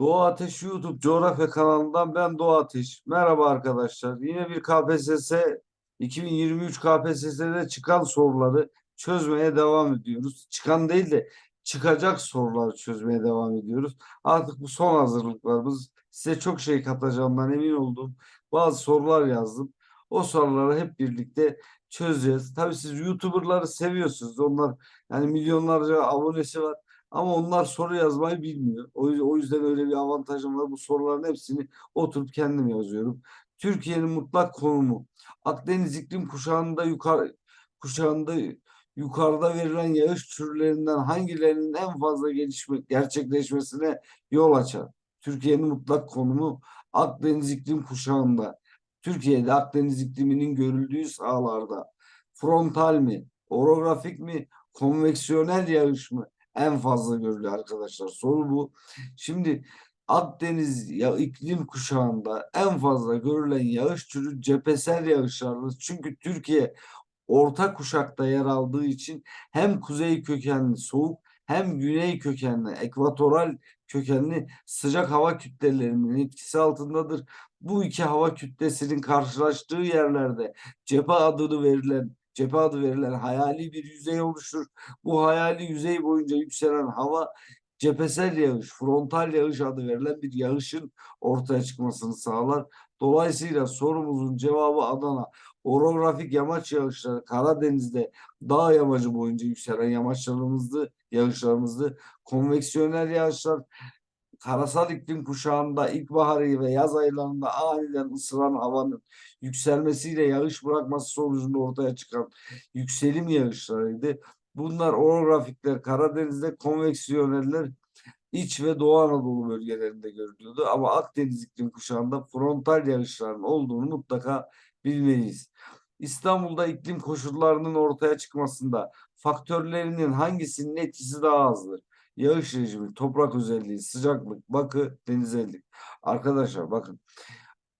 Doğu Ateş YouTube coğrafya kanalından ben Doğu Ateş. Merhaba arkadaşlar. Yine bir KPSS 2023 KPSS'de çıkan soruları çözmeye devam ediyoruz. Çıkan değil de çıkacak soruları çözmeye devam ediyoruz. Artık bu son hazırlıklarımız. Size çok şey katacağımdan emin oldum. Bazı sorular yazdım. O soruları hep birlikte çözeceğiz. Tabii siz YouTuber'ları seviyorsunuz. Onlar yani milyonlarca abonesi var. Ama onlar soru yazmayı bilmiyor. O yüzden, öyle bir avantajım var. Bu soruların hepsini oturup kendim yazıyorum. Türkiye'nin mutlak konumu Akdeniz iklim kuşağında yukarı kuşağında yukarıda verilen yağış türlerinden hangilerinin en fazla gelişme gerçekleşmesine yol açar? Türkiye'nin mutlak konumu Akdeniz iklim kuşağında. Türkiye'de Akdeniz ikliminin görüldüğü sahalarda frontal mi, orografik mi, konveksiyonel yağış mı? En fazla görülüyor arkadaşlar. Soru bu. Şimdi Akdeniz ya iklim kuşağında en fazla görülen yağış türü cephesel yağışlardır. Çünkü Türkiye orta kuşakta yer aldığı için hem kuzey kökenli soğuk hem güney kökenli ekvatoral kökenli sıcak hava kütlelerinin etkisi altındadır. Bu iki hava kütlesinin karşılaştığı yerlerde cephe adını verilen cephe adı verilen hayali bir yüzey oluşur. Bu hayali yüzey boyunca yükselen hava cephesel yağış, frontal yağış adı verilen bir yağışın ortaya çıkmasını sağlar. Dolayısıyla sorumuzun cevabı Adana. Orografik yamaç yağışları Karadeniz'de dağ yamacı boyunca yükselen yamaçlarımızdı, yağışlarımızdı. Konveksiyonel yağışlar karasal iklim kuşağında ilkbaharı ve yaz aylarında aniden ısıran havanın yükselmesiyle yağış bırakması sonucunda ortaya çıkan yükselim yağışlarıydı. Bunlar orografikler Karadeniz'de konveksiyoneller iç ve Doğu Anadolu bölgelerinde görülüyordu. Ama Akdeniz iklim kuşağında frontal yağışların olduğunu mutlaka bilmeliyiz. İstanbul'da iklim koşullarının ortaya çıkmasında faktörlerinin hangisinin etkisi daha azdır? Yağış rejimi, toprak özelliği, sıcaklık, bakı, denizellik. Arkadaşlar bakın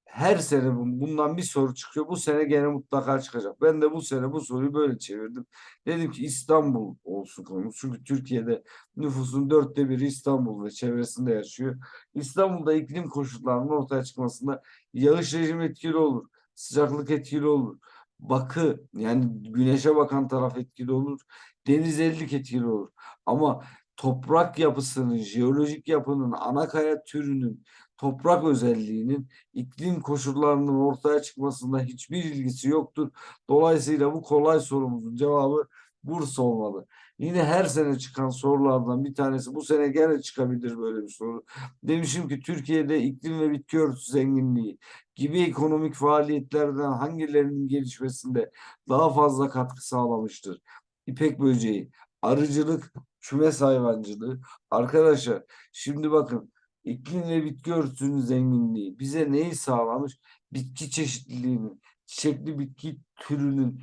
her sene bundan bir soru çıkıyor. Bu sene gene mutlaka çıkacak. Ben de bu sene bu soruyu böyle çevirdim. Dedim ki İstanbul olsun konumuz. Çünkü Türkiye'de nüfusun dörtte biri İstanbul ve çevresinde yaşıyor. İstanbul'da iklim koşullarının ortaya çıkmasında yağış rejimi etkili olur. Sıcaklık etkili olur. Bakı yani güneşe bakan taraf etkili olur. Denizellik etkili olur. Ama toprak yapısının, jeolojik yapının, ana kaya türünün, toprak özelliğinin iklim koşullarının ortaya çıkmasında hiçbir ilgisi yoktur. Dolayısıyla bu kolay sorumuzun cevabı Bursa olmalı. Yine her sene çıkan sorulardan bir tanesi bu sene gene çıkabilir böyle bir soru. Demişim ki Türkiye'de iklim ve bitki örtüsü zenginliği gibi ekonomik faaliyetlerden hangilerinin gelişmesinde daha fazla katkı sağlamıştır? İpek böceği, arıcılık, kümes hayvancılığı. Arkadaşlar şimdi bakın iklim ve bitki örtüsünün zenginliği bize neyi sağlamış? Bitki çeşitliliğinin, çiçekli bitki türünün,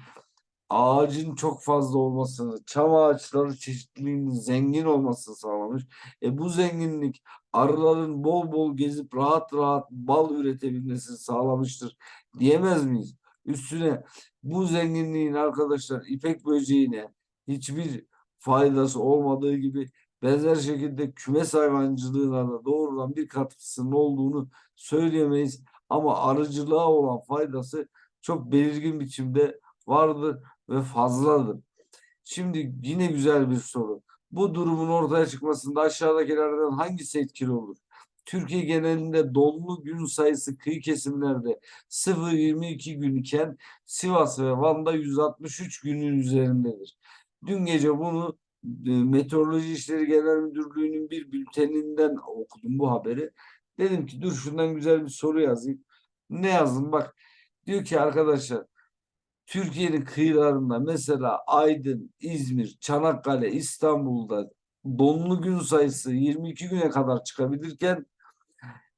ağacın çok fazla olmasını, çam ağaçları çeşitliliğinin zengin olmasını sağlamış. E bu zenginlik arıların bol bol gezip rahat rahat bal üretebilmesini sağlamıştır diyemez miyiz? Üstüne bu zenginliğin arkadaşlar ipek böceğine hiçbir faydası olmadığı gibi benzer şekilde kümes hayvancılığına da doğrudan bir katkısının olduğunu söyleyemeyiz. Ama arıcılığa olan faydası çok belirgin biçimde vardır ve fazladır. Şimdi yine güzel bir soru. Bu durumun ortaya çıkmasında aşağıdakilerden hangisi etkili olur? Türkiye genelinde donlu gün sayısı kıyı kesimlerde 0-22 gün iken Sivas ve Van'da 163 günün üzerindedir. Dün gece bunu e, Meteoroloji İşleri Genel Müdürlüğü'nün bir bülteninden okudum bu haberi. Dedim ki dur şundan güzel bir soru yazayım. Ne yazdım bak. Diyor ki arkadaşlar Türkiye'nin kıyılarında mesela Aydın, İzmir, Çanakkale, İstanbul'da donlu gün sayısı 22 güne kadar çıkabilirken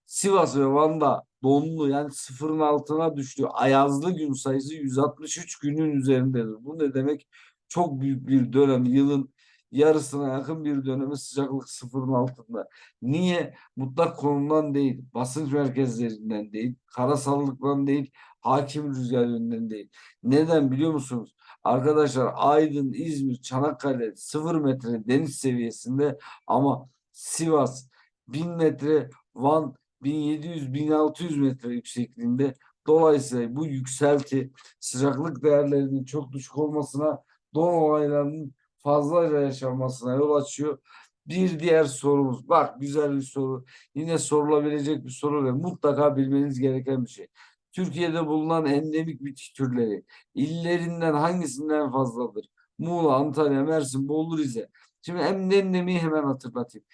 Sivas ve Van'da donlu yani sıfırın altına düştü. Ayazlı gün sayısı 163 günün üzerindedir. Bu ne demek? Çok büyük bir dönem yılın yarısına yakın bir dönemi sıcaklık sıfırın altında. Niye? Mutlak konumdan değil, basınç merkezlerinden değil, karasallıktan değil, hakim rüzgar değil. Neden biliyor musunuz? Arkadaşlar Aydın, İzmir, Çanakkale sıfır metre deniz seviyesinde ama Sivas bin metre, Van 1700-1600 metre yüksekliğinde. Dolayısıyla bu yükselti sıcaklık değerlerinin çok düşük olmasına, don olaylarının fazlayla yaşanmasına yol açıyor. Bir diğer sorumuz. Bak güzel bir soru. Yine sorulabilecek bir soru ve mutlaka bilmeniz gereken bir şey. Türkiye'de bulunan endemik bitki türleri illerinden hangisinden fazladır? Muğla, Antalya, Mersin, Bolu, Rize. Şimdi hem endemiği hemen hatırlatayım.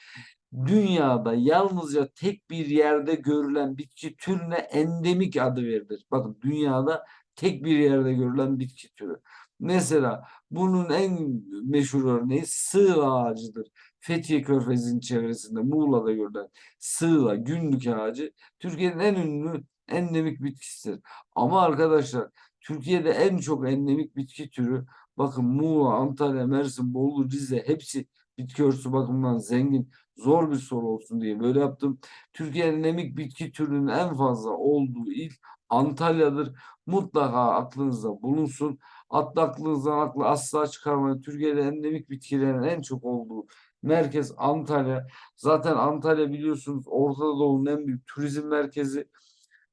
Dünyada yalnızca tek bir yerde görülen bitki türüne endemik adı verilir. Bakın dünyada tek bir yerde görülen bitki türü. Mesela bunun en meşhur örneği sığla ağacıdır. Fethiye Körfezi'nin çevresinde Muğla'da görülen sığla, günlük ağacı Türkiye'nin en ünlü endemik bitkisidir. Ama arkadaşlar Türkiye'de en çok endemik bitki türü bakın Muğla, Antalya, Mersin, Bolu, Rize hepsi bitki örtüsü bakımından zengin. Zor bir soru olsun diye böyle yaptım. Türkiye'nin endemik bitki türünün en fazla olduğu il Antalya'dır. Mutlaka aklınızda bulunsun. Hatta aklınızdan aklı asla çıkarmayın. Türkiye'de endemik bitkilerin en çok olduğu merkez Antalya. Zaten Antalya biliyorsunuz Orta Doğu'nun en büyük turizm merkezi.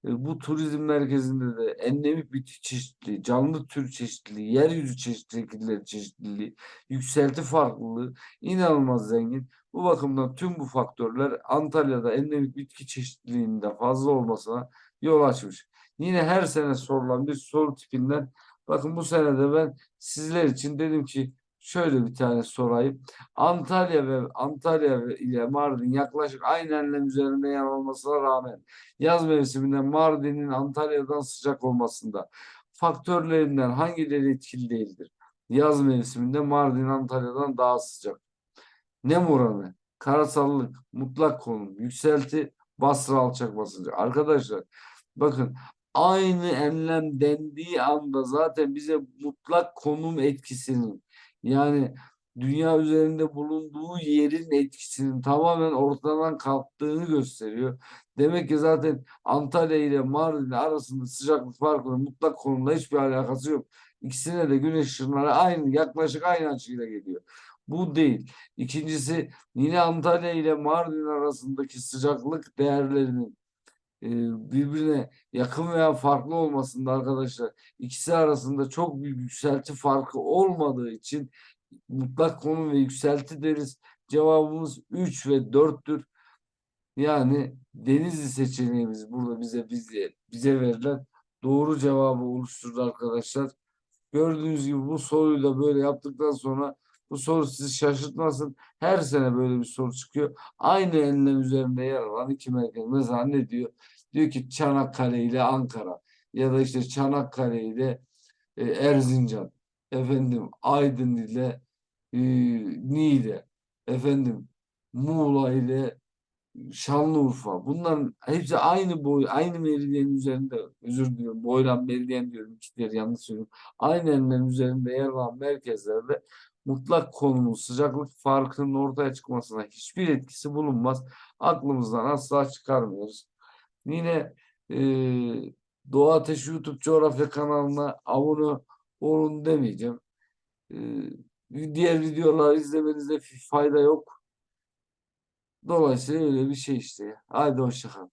E, Bu turizm merkezinde de endemik bitki çeşitliliği, canlı tür çeşitliliği, yeryüzü çeşitliliği, çeşitliliği, yükselti farklılığı inanılmaz zengin. Bu bakımdan tüm bu faktörler Antalya'da endemik bitki çeşitliliğinde fazla olmasına yol açmış. Yine her sene sorulan bir soru tipinden bakın bu sene de ben sizler için dedim ki şöyle bir tane sorayım. Antalya ve Antalya ile Mardin yaklaşık aynı enlem üzerinde yer olmasına rağmen yaz mevsiminde Mardin'in Antalya'dan sıcak olmasında faktörlerinden hangileri etkili değildir? Yaz mevsiminde Mardin Antalya'dan daha sıcak. Nem oranı, karasallık, mutlak konum, yükselti, basra alçak basıncı. Arkadaşlar bakın aynı enlem dendiği anda zaten bize mutlak konum etkisinin yani dünya üzerinde bulunduğu yerin etkisinin tamamen ortadan kalktığını gösteriyor. Demek ki zaten Antalya ile Mardin arasında sıcaklık farkının mutlak konumda hiçbir alakası yok. İkisine de güneş ışınları aynı yaklaşık aynı açıyla geliyor. Bu değil. İkincisi yine Antalya ile Mardin arasındaki sıcaklık değerlerinin birbirine yakın veya farklı olmasında arkadaşlar ikisi arasında çok büyük yükselti farkı olmadığı için mutlak konum ve yükselti deriz. Cevabımız 3 ve 4'tür. Yani Denizli seçeneğimiz burada bize bize bize verilen doğru cevabı oluşturdu arkadaşlar. Gördüğünüz gibi bu soruyu da böyle yaptıktan sonra bu soru sizi şaşırtmasın. Her sene böyle bir soru çıkıyor. Aynı enlem üzerinde yer alan iki merkez. Ne diyor? Diyor ki Çanakkale ile Ankara ya da işte Çanakkale ile e, Erzincan. Efendim Aydın ile e, Niğde. Efendim Muğla ile Şanlıurfa. Bunların hepsi aynı boy, aynı meridyen üzerinde, özür diliyorum, boylan meridyen diyorum, ikileri yanlış söylüyorum. Aynı enlem üzerinde yer alan merkezlerde mutlak konumun sıcaklık farkının ortaya çıkmasına hiçbir etkisi bulunmaz. Aklımızdan asla çıkarmıyoruz. Yine e, Doğa Ateşi YouTube coğrafya kanalına abone olun demeyeceğim. E, diğer videoları izlemenizde fayda yok. Dolayısıyla öyle bir şey işte. Haydi hoşça kalın.